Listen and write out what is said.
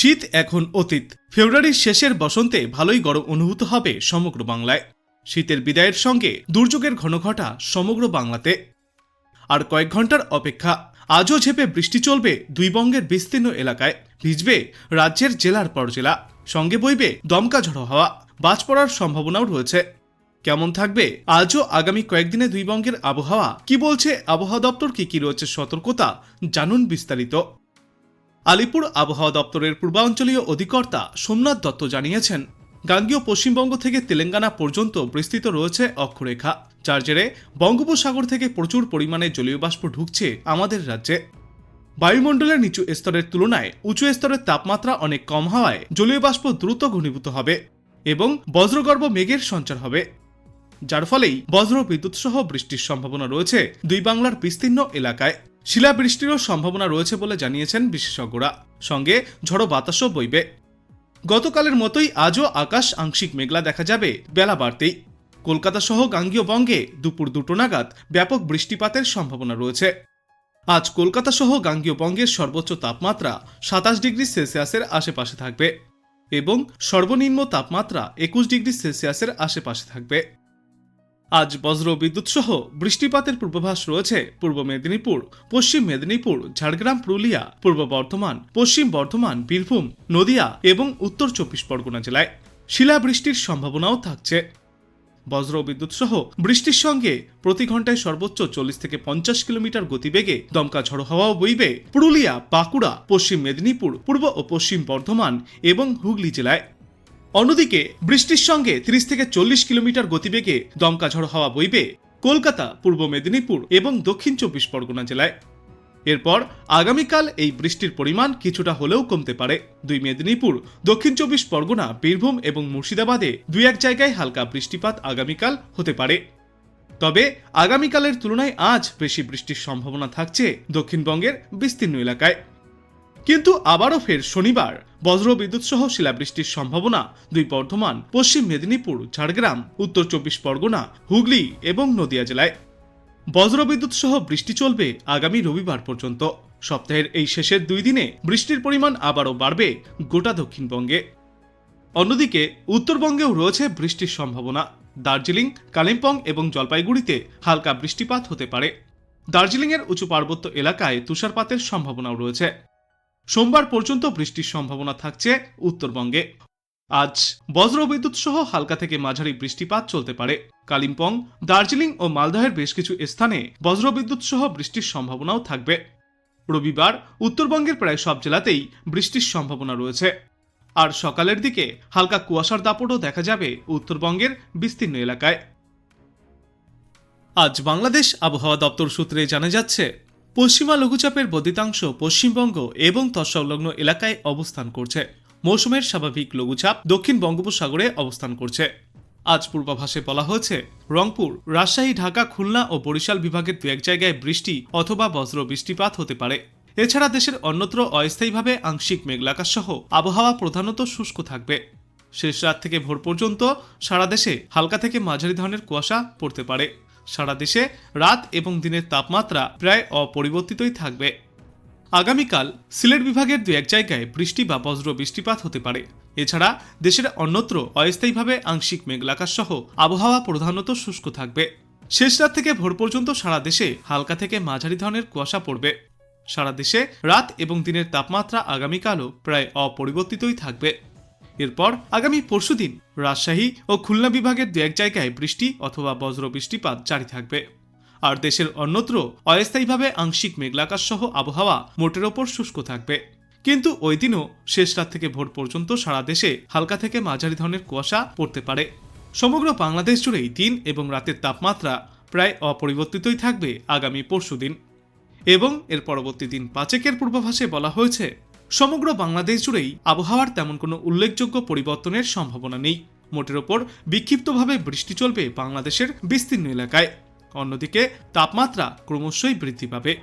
শীত এখন অতীত। ফেব্রুয়ারির শেষের বসন্তে ভালোই গরম অনুভূত হবে সমগ্র বাংলায়। শীতের বিদায়ের সঙ্গে দুর্যোগের ঘনঘটা সমগ্র বাংলাতে। আর কয়েক ঘণ্টার অপেক্ষা, আজও ঝেপে বৃষ্টি চলবে দুই বঙ্গের বিস্তীর্ণ এলাকায়, ভিজবে রাজ্যের জেলার পর জেলা। সঙ্গে বইবে দমকা ঝড়ো হাওয়া, বাজ পড়ার সম্ভাবনাও রয়েছে। কেমন থাকবে? আজও আগামী কয়েকদিনে দুই বঙ্গের আবহাওয়া, কি বলছে আবহাওয়া দপ্তর, কি কি রয়েছে সতর্কতা, জানুন বিস্তারিত। আলিপুর আবহাওয়া দপ্তরের পূর্বাঞ্চলীয় অধিকর্তা সোমনাথ দত্ত জানিয়েছেন, গাঙ্গীয় পশ্চিমবঙ্গ থেকে তেলেঙ্গানা পর্যন্ত বিস্তৃত রয়েছে অক্ষরেখা। যার জেরে বঙ্গোপসাগর থেকে প্রচুর পরিমাণে জলীয় বাষ্প ঢুকছে আমাদের রাজ্যে। বায়ুমণ্ডলের নিচু স্তরের তুলনায় উঁচু স্তরের তাপমাত্রা অনেক কম হওয়ায় জলীয় বাষ্প দ্রুত ঘনীভূত হবে এবং বজ্রগর্ভ মেঘের সঞ্চার হবে। যার ফলেই বজ্র বিদ্যুৎ সহ বৃষ্টির সম্ভাবনা রয়েছে দুই বাংলার বিস্তীর্ণ এলাকায়। শিলাবৃষ্টিরও সম্ভাবনা রয়েছে বলে জানিয়েছেন বিশেষজ্ঞরা। সঙ্গে ঝড়ো বাতাসও বইবে। গতকালের মতোই আজও আকাশ আংশিক মেঘলা দেখা যাবে, বেলা বাড়তেই। কলকাতা সহ গাঙ্গীয় বঙ্গে দুপুর দুটো নাগাদ ব্যাপক বৃষ্টিপাতের সম্ভাবনা রয়েছে। আজ কলকাতা সহ গাঙ্গীয় বঙ্গের সর্বোচ্চ তাপমাত্রা সাতাশ ডিগ্রি সেলসিয়াসের আশেপাশে থাকবে এবং সর্বনিম্ন তাপমাত্রা একুশ ডিগ্রি সেলসিয়াসের আশেপাশে থাকবে। আজ বজ্র বিদ্যুৎ সহ বৃষ্টিপাতের পূর্বাভাস রয়েছে পূর্ব মেদিনীপুর, পশ্চিম মেদিনীপুর, ঝাড়গ্রাম, পুরুলিয়া, পূর্ব বর্ধমান, পশ্চিম বর্ধমান, বীরভূম, নদিয়া এবং উত্তর চব্বিশ পরগনা জেলায় শিলাবৃষ্টির সম্ভাবনাও থাকছে। বজ্র বিদ্যুৎ সহ বৃষ্টির সঙ্গে প্রতি ঘন্টায় সর্বোচ্চ চল্লিশ থেকে পঞ্চাশ কিলোমিটার গতিবেগে দমকা ঝড়ো হাওয়াও বইবে পুরুলিয়া, বাঁকুড়া, পশ্চিম মেদিনীপুর, পূর্ব ও পশ্চিম বর্ধমান এবং হুগলি জেলায়। অন্যদিকে, বৃষ্টির সঙ্গে 30 থেকে চল্লিশ কিলোমিটার গতিবেগে দমকা ঝড়ো হাওয়া বইবে কলকাতা, পূর্ব মেদিনীপুর এবং দক্ষিণ চব্বিশ পরগনা জেলায়। এরপর আগামীকাল এই বৃষ্টির পরিমাণ কিছুটা হলেও কমতে পারে। দুই মেদিনীপুর, দক্ষিণ চব্বিশ পরগনা, বীরভূম এবং মুর্শিদাবাদে দুই এক জায়গায় হালকা বৃষ্টিপাত আগামীকাল হতে পারে। তবে আগামীকালের তুলনায় আজ বেশি বৃষ্টির সম্ভাবনা থাকছে দক্ষিণবঙ্গের বিস্তীর্ণ এলাকায়। কিন্তু আবারও ফের শনিবার বজ্র বিদ্যুৎ সহ শিলাবৃষ্টির সম্ভাবনা, দুই বর্ধমান, পশ্চিম মেদিনীপুর, ঝাড়গ্রাম, উত্তর চব্বিশ পরগনা, হুগলি এবং নদিয়া জেলায়। বজ্রবিদ্যুৎ সহ বৃষ্টি চলবে আগামী রবিবার পর্যন্ত। সপ্তাহের এই শেষের দুই দিনে বৃষ্টির পরিমাণ আবারও বাড়বে গোটা দক্ষিণবঙ্গে। অন্যদিকে, উত্তরবঙ্গেও রয়েছে বৃষ্টির সম্ভাবনা। দার্জিলিং, কালিম্পং এবং জলপাইগুড়িতে হালকা বৃষ্টিপাত হতে পারে। দার্জিলিংয়ের উঁচু পার্বত্য এলাকায় তুষারপাতের সম্ভাবনাও রয়েছে। সোমবার পর্যন্ত বৃষ্টির সম্ভাবনা থাকছে উত্তরবঙ্গে। আজ বজ্রবিদ্যুৎ সহ হালকা থেকে মাঝারি বৃষ্টিপাত চলতে পারে। কালিম্পং, দার্জিলিং ও মালদহের বেশ কিছু স্থানে বজ্রবিদ্যুৎ সহ বৃষ্টির সম্ভাবনাও থাকবে। রবিবার উত্তরবঙ্গের প্রায় সব জেলাতেই বৃষ্টির সম্ভাবনা রয়েছে। আর সকালের দিকে হালকা কুয়াশার দাপটও দেখা যাবে উত্তরবঙ্গের বিস্তীর্ণ এলাকায়। আজ বাংলাদেশ আবহাওয়া দপ্তর সূত্রে জানা যাচ্ছে পশ্চিমা লঘুচাপের বদিতাংশ পশ্চিমবঙ্গ এবং তৎসংলগ্ন এলাকায় অবস্থান করছে। মৌসুমের স্বাভাবিক লঘুচাপ দক্ষিণ বঙ্গোপসাগরে অবস্থান করছে। আজ পূর্বাভাসে বলা হয়েছে, রংপুর, রাজশাহী, ঢাকা, খুলনা ও বরিশাল বিভাগের দু এক জায়গায় বৃষ্টি অথবা বজ্র বৃষ্টিপাত হতে পারে। এছাড়া দেশের অন্যত্র অস্থায়ীভাবে আংশিক মেঘলাকাশ সহ আবহাওয়া প্রধানত শুষ্ক থাকবে। শেষ রাত থেকে ভোর পর্যন্ত সারা দেশে হালকা থেকে মাঝারি ধরনের কুয়াশা পড়তে পারে। সারা দেশে রাত এবং দিনের তাপমাত্রা প্রায় অপরিবর্তিতই থাকবে। আগামীকাল সিলেট বিভাগের দু এক জায়গায় বৃষ্টি বা বজ্র বৃষ্টিপাত হতে পারে। এছাড়া দেশের অন্যত্র অস্থায়ীভাবে আংশিক মেঘলাকাশ সহ আবহাওয়া প্রধানত শুষ্ক থাকবে। শেষ রাত থেকে ভোর পর্যন্ত সারা দেশে হালকা থেকে মাঝারি ধরনের কুয়াশা পড়বে। সারা দেশে রাত এবং দিনের তাপমাত্রা আগামীকালও প্রায় অপরিবর্তিতই থাকবে। এরপর আগামী পরশুদিন রাজশাহী ও খুলনা বিভাগের দু এক জায়গায় বৃষ্টি অথবা বজ্র বৃষ্টিপাত জারি থাকবে। আর দেশের অন্যত্র অস্থায়ীভাবে আংশিক মেঘলাকাশ সহ আবহাওয়া মোটের ওপর শুষ্ক থাকবে। কিন্তু ওই দিনও শেষ রাত থেকে ভোর পর্যন্ত সারা দেশে হালকা থেকে মাঝারি ধরনের কুয়াশা পড়তে পারে। সমগ্র বাংলাদেশ জুড়েই দিন এবং রাতের তাপমাত্রা প্রায় অপরিবর্তিতই থাকবে আগামী পরশুদিন এবং এর পরবর্তী দিন পাচেকের পূর্বাভাসে বলা হয়েছে সমগ্র বাংলাদেশ জুড়েই আবহাওয়ার তেমন কোনো উল্লেখযোগ্য পরিবর্তনের সম্ভাবনা নেই। মোটের ওপর বিক্ষিপ্তভাবে বৃষ্টি চলবে বাংলাদেশের বিস্তীর্ণ এলাকায়। অন্যদিকে, তাপমাত্রা ক্রমশই বৃদ্ধি পাবে।